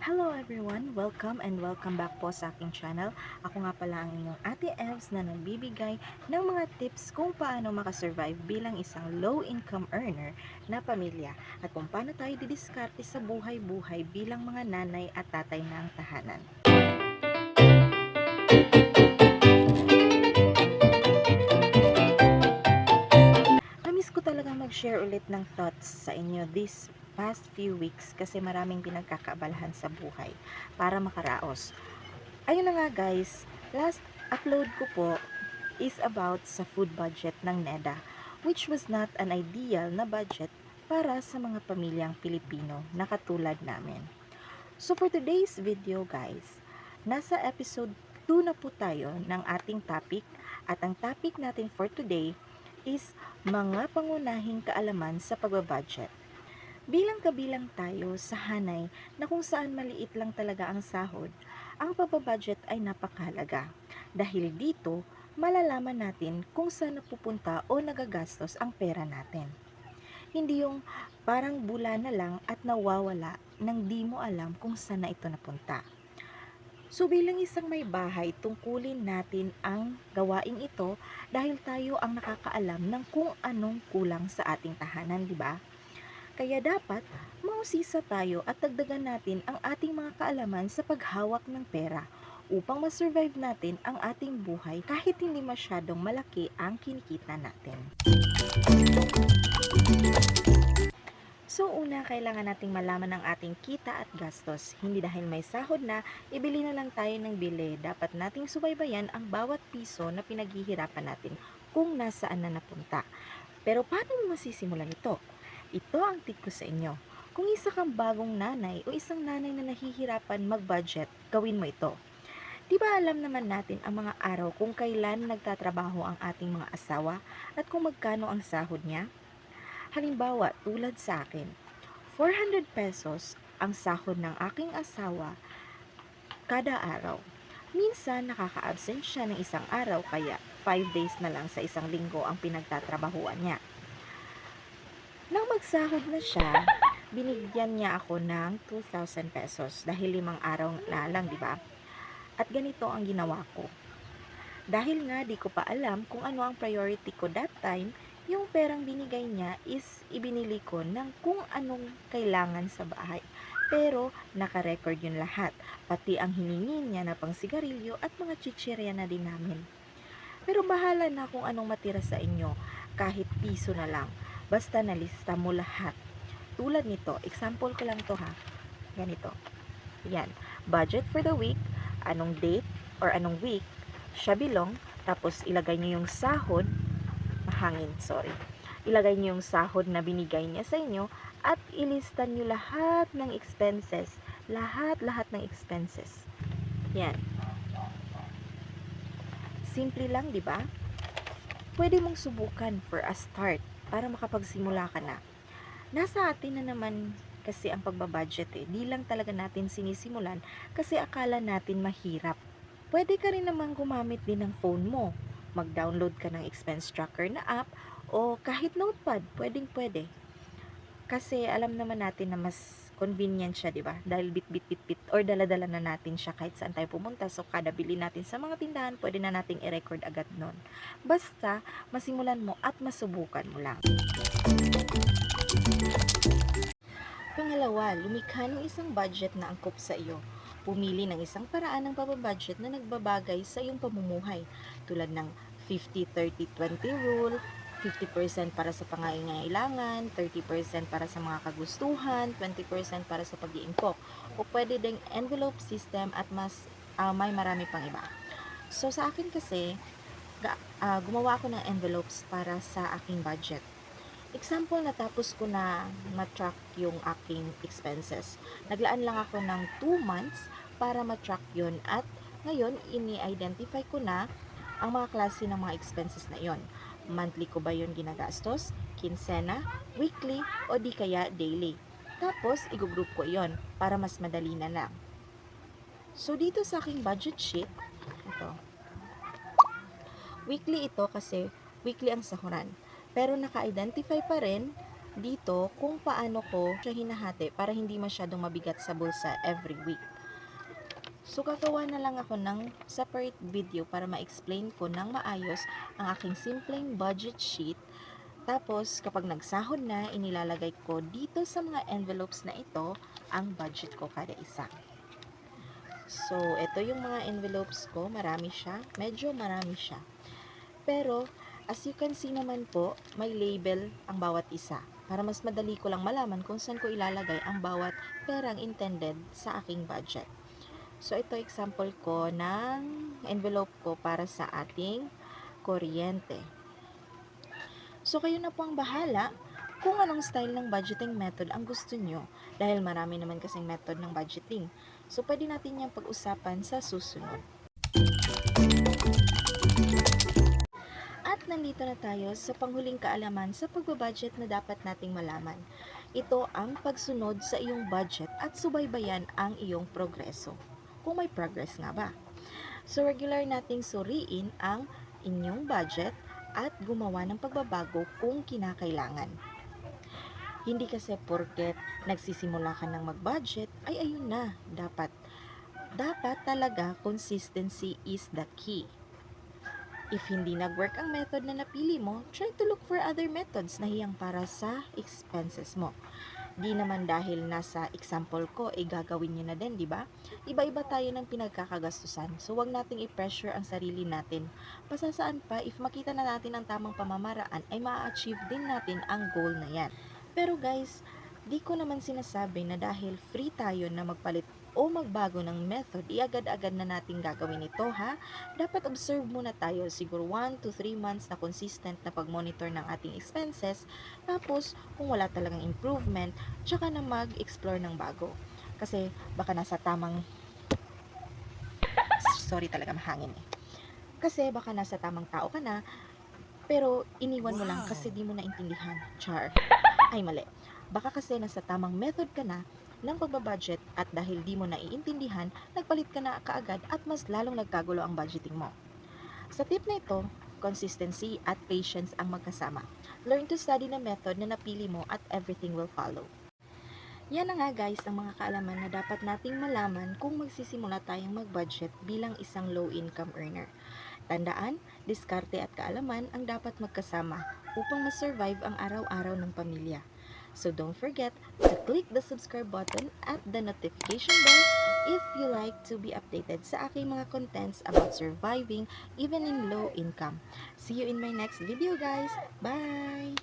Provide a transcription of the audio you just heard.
Hello everyone! Welcome and welcome back po sa aking channel. Ako nga pala ang inyong Ate Evs na nagbibigay ng mga tips kung paano makasurvive bilang isang low-income earner na pamilya at kung paano tayo didiskarte sa buhay-buhay bilang mga nanay at tatay ng tahanan. Namiss ko talagang mag-share ulit ng thoughts sa inyo this past few weeks kasi maraming pinagkakaabalahan sa buhay para makaraos. Ayun na nga guys, last upload ko po is about sa food budget ng NEDA which was not an ideal na budget para sa mga pamilyang Pilipino na katulad namin. So for today's video guys, nasa episode 2 na po tayo ng ating topic at ang topic natin for today is mga pangunahing kaalaman sa pagbabudget. Bilang kabilang tayo sa hanay na kung saan maliit lang talaga ang sahod, ang pagbabudget ay napakahalaga. Dahil dito, malalaman natin kung saan napupunta o nagagastos ang pera natin. Hindi yung parang bula na lang at nawawala nang di mo alam kung saan na ito napunta. So bilang isang may bahay, tungkulin natin ang gawaing ito dahil tayo ang nakakaalam ng kung anong kulang sa ating tahanan, di ba? Kaya dapat mausisa tayo at dagdagan natin ang ating mga kaalaman sa paghawak ng pera upang masurvive natin ang ating buhay kahit hindi masyadong malaki ang kinikita natin. So una, kailangan nating malaman ang ating kita at gastos. Hindi dahil may sahod na, ibili na lang tayo ng bili. Dapat nating subaybayan ang bawat piso na pinaghihirapan natin kung nasaan na napunta. Pero paano mo masisimulan ito? Ito ang tip ko sa inyo. Kung isa kang bagong nanay o isang nanay na nahihirapan mag-budget, gawin mo ito. Di ba alam naman natin ang mga araw kung kailan nagtatrabaho ang ating mga asawa at kung magkano ang sahod niya? Halimbawa, tulad sa akin, 400 pesos ang sahod ng aking asawa kada araw. Minsan nakaka-absent siya ng isang araw kaya 5 days na lang sa isang linggo ang pinagtatrabahuan niya. Nang magsahod na siya, binigyan niya ako ng 2,000 pesos dahil limang araw na lang, di ba? At ganito ang ginawa ko. Dahil nga di ko pa alam kung ano ang priority ko that time, yung perang binigay niya is ibinili ko ng kung anong kailangan sa bahay. Pero naka-record yun lahat, pati ang hiningi niya na pang sigarilyo at mga chichirya na din namin. Pero bahala na kung anong matira sa inyo, kahit piso na lang. Basta nalista mo lahat. Tulad nito, example ko lang to ha. Ganito. Yan. Budget for the week, anong date or anong week siya belong, tapos ilagay niyo yung sahod, mahangin, sorry. Ilagay niyo yung sahod na binigay niya sa inyo at ilista niyo lahat ng expenses. Lahat-lahat ng expenses. Yan. Simple lang, di ba? Pwede mong subukan for a start para makapagsimula ka na. Nasa atin na naman kasi ang pagbabudget eh. Di lang talaga natin sinisimulan kasi akala natin mahirap. Pwede ka rin naman gumamit din ng phone mo. Mag-download ka ng expense tracker na app o kahit notepad, pwedeng pwede. Kasi alam naman natin na mas convenient siya, di ba? Dahil bit-bit-bit-bit or dala-dala na natin siya kahit saan tayo pumunta. So, kada bili natin sa mga tindahan, pwede na nating i-record agad nun. Basta, masimulan mo at masubukan mo lang. Pangalawa, lumikha ng isang budget na angkop sa iyo. Pumili ng isang paraan ng pababudget na nagbabagay sa iyong pamumuhay tulad ng 50-30-20 rule, 50% para sa pangangailangan, 30% para sa mga kagustuhan, 20% para sa pag-iimpok. O pwede ding envelope system at mas ah, may marami pang iba. So sa akin kasi, ah, gumawa ako ng envelopes para sa aking budget. Example, natapos ko na matrack yung aking expenses. Naglaan lang ako ng 2 months para matrack yun at ngayon ini-identify ko na ang mga klase ng mga expenses na yon. Monthly ko ba yun ginagastos? Kinsena? Weekly? O di kaya daily? Tapos, i-group ko yon para mas madali na lang. So, dito sa aking budget sheet, ito, weekly ito kasi weekly ang sahuran. Pero naka-identify pa rin dito kung paano ko siya hinahati para hindi masyadong mabigat sa bulsa every week. So, gagawa na lang ako ng separate video para ma-explain ko ng maayos ang aking simpleng budget sheet. Tapos, kapag nagsahod na, inilalagay ko dito sa mga envelopes na ito ang budget ko kada isa. So, ito yung mga envelopes ko. Marami siya. Medyo marami siya. Pero, as you can see naman po, may label ang bawat isa. Para mas madali ko lang malaman kung saan ko ilalagay ang bawat perang intended sa aking budget. So, ito example ko ng envelope ko para sa ating kuryente. So, kayo na po ang bahala kung anong style ng budgeting method ang gusto nyo. Dahil marami naman kasing method ng budgeting. So, pwede natin yung pag-usapan sa susunod. At nandito na tayo sa panghuling kaalaman sa pagbabudget na dapat nating malaman. Ito ang pagsunod sa iyong budget at subaybayan ang iyong progreso. Kung may progress nga ba. So, regular nating suriin ang inyong budget at gumawa ng pagbabago kung kinakailangan. Hindi kasi porket nagsisimula ka ng mag-budget, ay ayun na, dapat. Dapat talaga consistency is the key. If hindi nag-work ang method na napili mo, try to look for other methods na hiyang para sa expenses mo. Di naman dahil nasa example ko, eh gagawin nyo na din, di ba? Iba-iba tayo ng pinagkakagastusan, so wag nating i-pressure ang sarili natin. Pasasaan pa, if makita na natin ang tamang pamamaraan, ay ma-achieve din natin ang goal na yan. Pero guys, di ko naman sinasabi na dahil free tayo na magpalit o magbago ng method, iagad-agad na natin gagawin ito ha. Dapat observe muna tayo, siguro 1 to 3 months na consistent na pag-monitor ng ating expenses. Tapos, kung wala talagang improvement, tsaka na mag-explore ng bago. Kasi baka nasa tamang... Sorry talaga, mahangin eh. Kasi baka nasa tamang tao ka na, pero iniwan mo lang kasi di mo naintindihan. Char. Ay, mali. Baka kasi nasa tamang method ka na ng pagbabudget at dahil di mo naiintindihan, nagpalit ka na kaagad at mas lalong nagkagulo ang budgeting mo. Sa tip na ito, consistency at patience ang magkasama. Learn to study na method na napili mo at everything will follow. Yan na nga guys ang mga kaalaman na dapat nating malaman kung magsisimula tayong mag-budget bilang isang low-income earner. Tandaan, diskarte at kaalaman ang dapat magkasama upang ma-survive ang araw-araw ng pamilya. So don't forget to click the subscribe button at the notification bell if you like to be updated sa aking mga contents about surviving even in low income. See you in my next video guys. Bye!